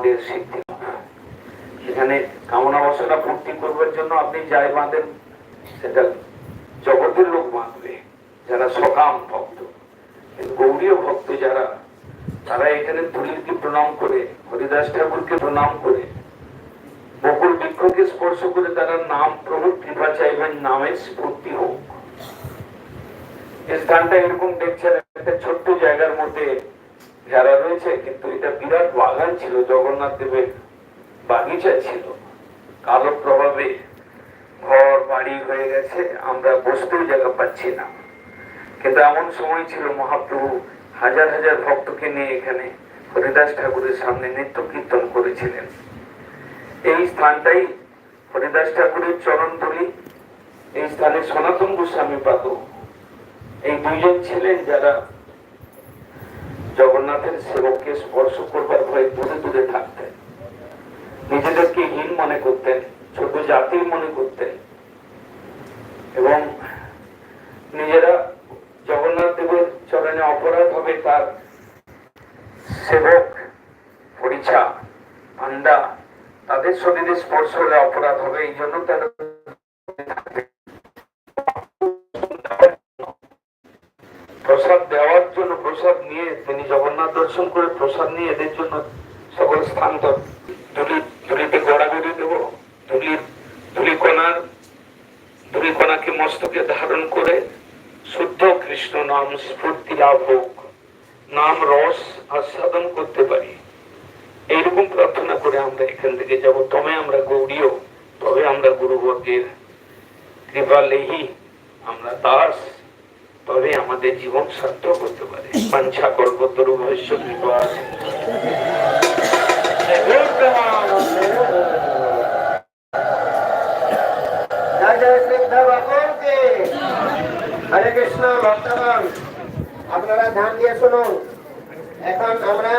আমাদের লাভ। এখানে কামনা বাসনা পূর্তি করবার জন্য আপনি যাই বাঁধেন, সেটা জগতের লোক বাঁধবে, যারা সকাম ভক্ত গৌরীয় ভক্ত যারা, তারা এখানে তুলিরকে প্রণাম করে, হরিদাস ঠাকুরকে প্রণাম করে, বকুল বৃক্ষকে স্পর্শ করে তারা নাম প্রভু কৃপা চাইবেন, নামের স্ফূর্তি হোক এই স্থানটা এরকম দেখছেন, একটা ছোট্ট জায়গার মধ্যে ঘেরা রয়েছে, কিন্তু এটা বিরাট বাগান ছিল, জগন্নাথ দেবের বাগিচা ছিল। কালো প্রভাবে ঘর, বাড়ি হয়ে গেছে, আমরা বসতেও জায়গা পাচ্ছি না। কিন্তু এমন সময় ছিল মহাপ্রভু হাজার হাজার ভক্তকে নিয়ে এখানে হরিদাস ঠাকুরের সামনে নৃত্য কীর্তন করেছিলেন। এই স্থানটাই হরিদাস ঠাকুরের চরণ ধরি এই স্থানে সনাতন গোস্বামী পাত এই দুইজন ছিলেন যারা জগন্নাথের সেবককে স্পর্শ করবার ভয়ে দূরে দূরে থাকতেন। নিজেদেরকে হীন মনে করতেন, ছোট জাতির মনে করতেন। এবং নিজেরা জগন্নাথ দেবের চরণে অপরাধ হবে তার সেবক, পরিচা আন্ডা তাদের শরীরে স্পর্শ হলে অপরাধ হবে, এই জন্য তারা প্রসাদ দেওয়ার জন্য প্রসাদ নিয়ে তিনি জগন্নাথ দর্শন করে প্রসাদ নিয়ে এদের জন্য সকল স্থান ধুলি, ধুলিতে গড়াগড়ি দেবো। ধুলির ধুলিকণার ধুলিকণাকে মস্তকে ধারণ করে শুদ্ধ কৃষ্ণ নাম স্ফূর্তি লাভ হোক, নাম রস আস্বাদন করতে পারি। এইরকম প্রার্থনা করে আমরা এখান থেকে যাব। তবে আমরা গৌরীয় তবে আমরা গুরুবর্গের কৃপা লেহি আমরা তবে আমাদের জীবন সার্থক করতে পারে। বাঞ্ছা কল্পতরু ভৈশ্য কৃপা আপনারা ধ্যান দিয়ে শুনুন। এখন আমরা